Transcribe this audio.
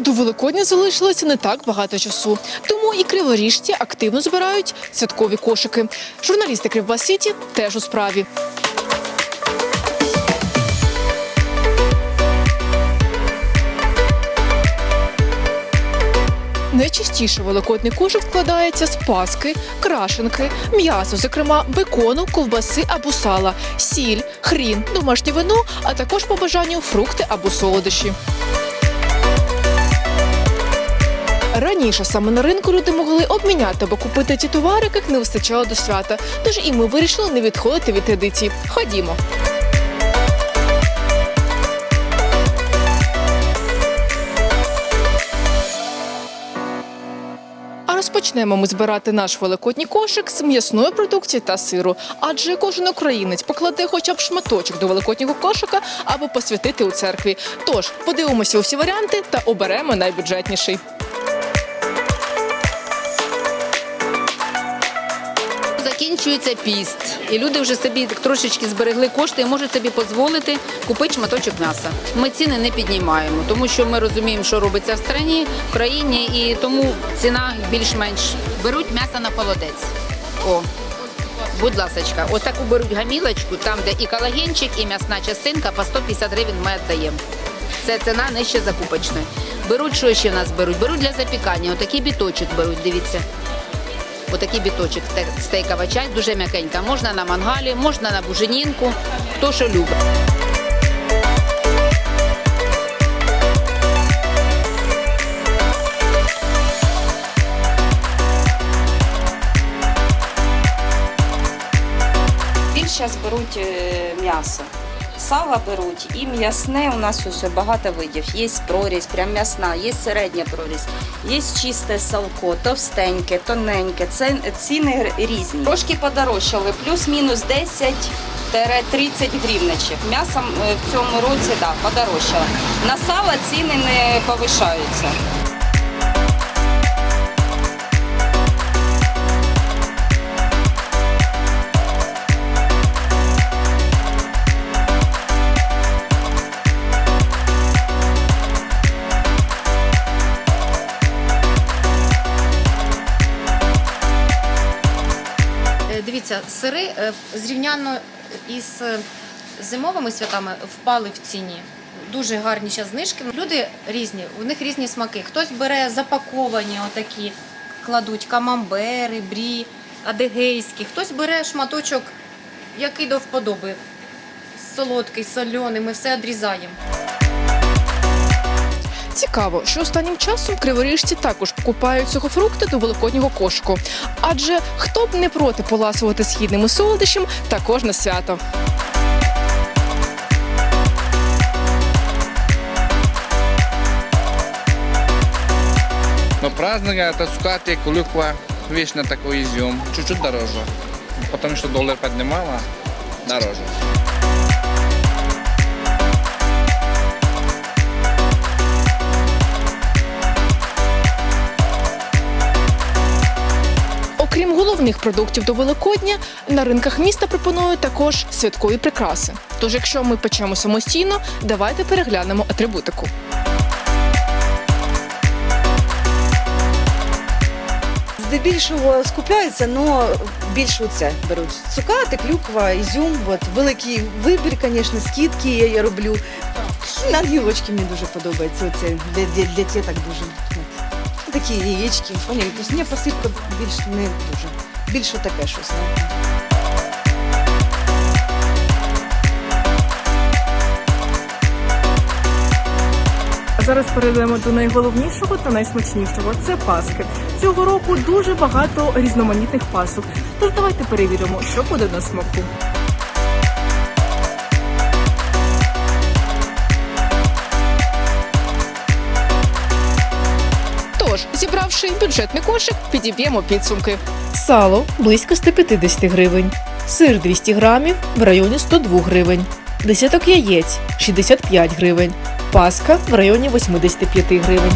До Великодня залишилося не так багато часу, тому і криворіжці активно збирають святкові кошики. Журналісти Кривба Сіті теж у справі. Найчастіше великодний кошик складається з паски, крашенки, м'ясо, зокрема бекону, ковбаси або сала, сіль, хрін, домашнє вино, а також по бажанню фрукти або солодощі. Раніше саме на ринку люди могли обміняти або купити ті товари, яких не вистачало до свята. Тож і ми вирішили не відходити від традицій. Ходімо. Розпочнемо ми збирати наш великодній кошик з м'ясної продукції та сиру. Адже кожен українець покладе хоча б шматочок до великоднього кошика, аби посвятити у церкві. Тож подивимося усі варіанти та оберемо найбюджетніший. Закінчується піст, і люди вже собі трошечки зберегли кошти і можуть собі дозволити купити шматочок м'яса. Ми ціни не піднімаємо, тому що ми розуміємо, що робиться в країні, в країні, і тому ціна більш-менш беруть м'ясо на холодець. О, будь ласочка, отаку беруть гамілочку, там де і колагенчик, і м'ясна частинка по 150 гривень ми віддаємо. Це ціна нижче закупочної. Беруть, що ще в нас беруть? Беруть для запікання. Отакий біточок беруть, дивіться. Отакий біточок те- стейкова часть, дуже м'якенька. Можна на мангалі, можна на буженінку, хто що любить. Зараз беруть е, м'ясо. Сало беруть і м'ясне у нас усе багато видів. Є прорізь, прям м'ясна, є середня прорізь, є чисте салко, товстеньке, тоненьке. Це ціни різні. Трошки подорожчали, плюс-мінус 10-30 гривничок. М'ясо е, в цьому році да, подорожчало. На сало ціни не повишаються. Дивіться, сири е, зрівняно із е, зимовими святами впали в ціні. Дуже гарні зараз знижки. Люди різні, у них різні смаки. Хтось бере запаковані, отакі, кладуть камамбери, брі, адегейські. Хтось бере шматочок, який до вподоби. Солодкий, соляний, ми все відрізаємо. Цікаво, що останнім часом криворіжці також покупають сухофрукти до великоднього кошику. Адже хто б не проти поласувати східними солодощем також на свято. Но праздник это скати, клюква, вишня такой изюм. Чуть-чуть дороже. Потому что доллар поднимала, дороже. Окрім головних продуктів до Великодня, на ринках міста пропонують також святкові прикраси. Тож, якщо ми печемо самостійно, давайте переглянемо атрибутику. Здебільшого скупляються, але більше це беруть. Цукати, клюква, ізюм. От. Великий вибір, звісно, скидки я, я роблю. На гілочки мені дуже подобається. Оце для, для, для діток дуже. Такі яєчки. Вони якось мені посипка більш не дуже. Більше таке щось. А зараз перейдемо до найголовнішого та найсмачнішого це паски. Цього року дуже багато різноманітних пасок. Тож давайте перевіримо, що буде на смаку. Тож, зібравши бюджетний кошик, підіб'ємо підсумки. Сало близько 150 гривень, сир 200 грамів в районі 102 гривень, десяток яєць 65 гривень, паска в районі 85 гривень.